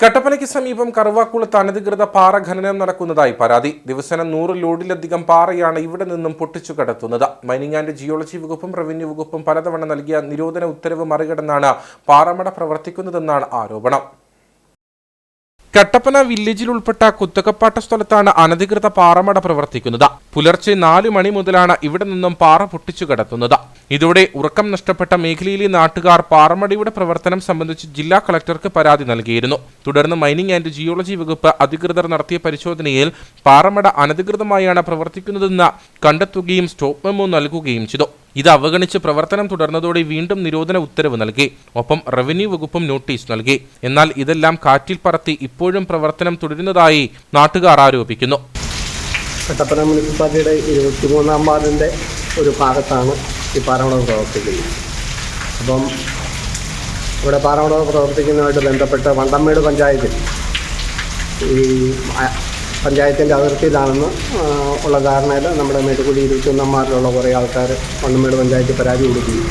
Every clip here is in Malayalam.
കട്ടപ്പനയ്ക്ക് സമീപം കറുവാക്കുളത്ത് അനധികൃത പാറ ഖനനം നടക്കുന്നതായി പരാതി. ദിവസേന നൂറ് ലോഡിലധികം പാറയാണ് ഇവിടെ നിന്നും പൊട്ടിച്ചു കടത്തുന്നത്. മൈനിങ് ആൻഡ് ജിയോളജി വകുപ്പും റവന്യൂ വകുപ്പും പലതവണ നൽകിയ നിരോധന ഉത്തരവ് മറികടന്നാണ് പാറമട പ്രവർത്തിക്കുന്നതെന്നാണ് ആരോപണം. കട്ടപ്പന വില്ലേജിൽ ഉൾപ്പെട്ട കുത്തകപ്പാട്ട സ്ഥലത്താണ് അനധികൃത പാറമട പ്രവർത്തിക്കുന്നത്. പുലർച്ചെ നാലു മണി മുതലാണ് ഇവിടെ നിന്നും പാറ പൊട്ടിച്ചു കടത്തുന്നത്. ഇതോടെ ഉറക്കം നഷ്ടപ്പെട്ട മേഖലയിലെ നാട്ടുകാർ പാറമടിയുടെ പ്രവർത്തനം സംബന്ധിച്ച് ജില്ലാ കളക്ടർക്ക് പരാതി നൽകിയിരുന്നു. തുടർന്ന് മൈനിങ് ആൻഡ് ജിയോളജി വകുപ്പ് അധികൃതർ നടത്തിയ പരിശോധനയിൽ പാറമട അനധികൃതമായാണ് പ്രവർത്തിക്കുന്നതെന്ന് കണ്ടെത്തുകയും സ്റ്റോപ്പ് മെമ്മോ നൽകുകയും ചെയ്തു. ഇത് അവഗണിച്ച് പ്രവർത്തനം തുടർന്നതോടെ വീണ്ടും നിരോധന ഉത്തരവ് നൽകി. ഒപ്പം റവന്യൂ വകുപ്പും നോട്ടീസ് നൽകി. എന്നാൽ ഇതെല്ലാം കാറ്റിൽ പറത്തി ഇപ്പോഴും പ്രവർത്തനം തുടരുന്നതായി നാട്ടുകാർ ആരോപിക്കുന്നു. കട്ടപ്പന മുനിസിപ്പാലിറ്റിയുടെ ഇരുപത്തിമൂന്നാം വാർഡിന്റെ ഒരു ഭാഗത്താണ് ഈ പാറമടവ് പ്രവർത്തിക്കുന്നു. അപ്പം ഇവിടെ പാറമടവ് പ്രവർത്തിക്കുന്നതുമായിട്ട് ബന്ധപ്പെട്ട് വണ്ടമ്മേട് പഞ്ചായത്തിൽ ഈ പഞ്ചായത്തിന്റെ അതിർത്തിയിലാണെന്ന് ഉള്ള ധാരണയിൽ നമ്മുടെ മേട്ടുകുടി ഇരുപത്തിയൊന്നാം കുറേ ആൾക്കാർ വണ്ടമ്മേട് പഞ്ചായത്തിൽ പരാതി കൊടുക്കുകയും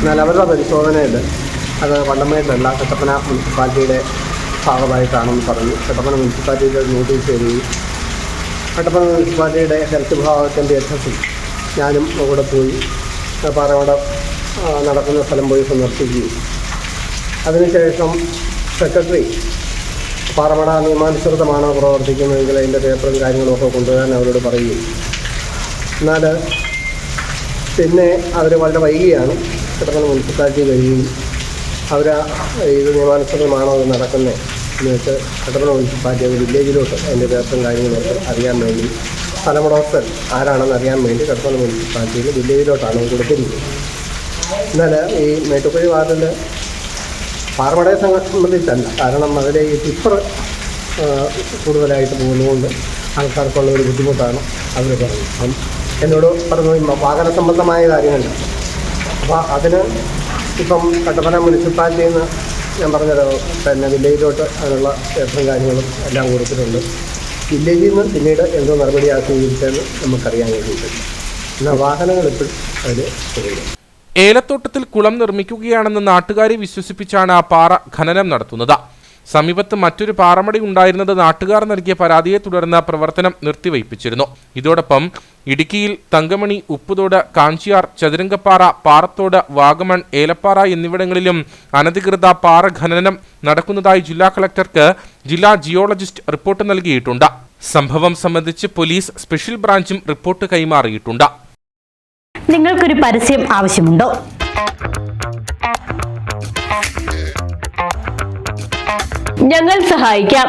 എന്നാൽ അവരുടെ പരിശോധനയിൽ അത് വണ്ടമ്മേട്ടല്ല കട്ടപ്പന മുനിസിപ്പാലിറ്റിയുടെ ഭാഗമായിട്ടാണെന്ന് പറഞ്ഞു. കട്ടപ്പന മുനിസിപ്പാലിറ്റിയുടെ നോട്ടീസ് തരികയും കട്ടപ്പന മുനിസിപ്പാലിറ്റിയുടെ ഹെൽത്ത് വിഭാഗത്തിന്റെ എച്ച് എസ് ഞാനും അവിടെ പോയി ആ, നടക്കുന്ന സ്ഥലം പോയി സന്ദർശിക്കുകയും. അതിനുശേഷം സെക്രട്ടറി പാറമട നിയമാനുസൃതമാണോ പ്രവർത്തിക്കുന്നതെങ്കിൽ അതിന്റെ പേപ്പറും കാര്യങ്ങളുമൊക്കെ കൊണ്ടുവരാൻ അവരോട് പറയുകയും. എന്നാൽ പിന്നെ അവർ വളരെ വൈകിയാണ് കിടക്കുന്ന മുനിസിപ്പാലിറ്റി കഴിയും അവർ ഇത് നിയമാനുസൃതമാണോ അത് നടക്കുന്നത് എന്ന് വെച്ച് കട്ടപ്പന മുനിസിപ്പാലിറ്റി അത് വില്ലേജിലോട്ട് അതിന്റെ പേപ്പറും കാര്യങ്ങളൊക്കെ അറിയാൻ വേണ്ടി സ്ഥലമുടമസ്ഥൻ ആരാണെന്ന് അറിയാൻ വേണ്ടി കട്ടപ്പന മുനിസിപ്പാലിറ്റിയിൽ വില്ലേജിലോട്ടാണ് കൊടുത്തിരിക്കുന്നത്. എന്നാൽ ഈ മേട്ടുക്കുഴി വാർഡിൽ പാറമടയെ സംബന്ധിച്ചല്ല. കാരണം അതിലെ ഈ ടിപ്പർ കൂടുതലായിട്ട് പോകുന്നതുകൊണ്ട് ആൾക്കാർക്കുള്ള ഒരു ബുദ്ധിമുട്ടാണ് അവർ പറഞ്ഞത് അപ്പം എന്നോട് പറഞ്ഞു വാഹന സംബന്ധമായ കാര്യമല്ല അപ്പോൾ അതിന് ഇപ്പം കട്ടപ്പന മുനിസിപ്പാലിറ്റിയിൽ നിന്ന് ഞാൻ പറഞ്ഞത് പിന്നെ വില്ലേജിലോട്ട് അതിനുള്ള ക്ഷേത്രം കാര്യങ്ങളും എല്ലാം കൊടുത്തിട്ടുണ്ട്. വില്ലേജിൽ നിന്ന് പിന്നീട് എന്തോ നടപടി സ്വീകരിച്ചതെന്ന് നമുക്കറിയാൻ വേണ്ടിയിട്ടുണ്ട് എന്നാൽ വാഹനങ്ങൾ ഇപ്പോഴും അതിൽ ഏലത്തോട്ടത്തിൽ കുളം നിർമ്മിക്കുകയാണെന്ന് നാട്ടുകാരെ വിശ്വസിപ്പിച്ചാണ് ആ പാറ ഖനനം നടത്തുന്നത്. സമീപത്ത് മറ്റൊരു പാറമടി ഉണ്ടായിരുന്നത് നാട്ടുകാർ നൽകിയ പരാതിയെ തുടർന്ന് പ്രവർത്തനം നിർത്തിവയ്പ്പിച്ചിരുന്നു. ഇതോടൊപ്പം ഇടുക്കിയിൽ തങ്കമണി ഉപ്പുതോട് കാഞ്ചിയാർ ചതുരംഗപ്പാറ പാറത്തോട് വാഗമൺ ഏലപ്പാറ എന്നിവിടങ്ങളിലും അനധികൃത പാറ ഖനനം നടക്കുന്നതായി ജില്ലാ കളക്ടർക്ക് ജില്ലാ ജിയോളജിസ്റ്റ് റിപ്പോർട്ട് നൽകിയിട്ടുണ്ട്. സംഭവം സംബന്ധിച്ച് പോലീസ് സ്പെഷ്യൽ ബ്രാഞ്ചും റിപ്പോർട്ട് കൈമാറിയിട്ടുണ്ട്. നിങ്ങൾക്കൊരു പരസ്യം ആവശ്യമുണ്ടോ? ഞങ്ങൾ സഹായിക്കാം.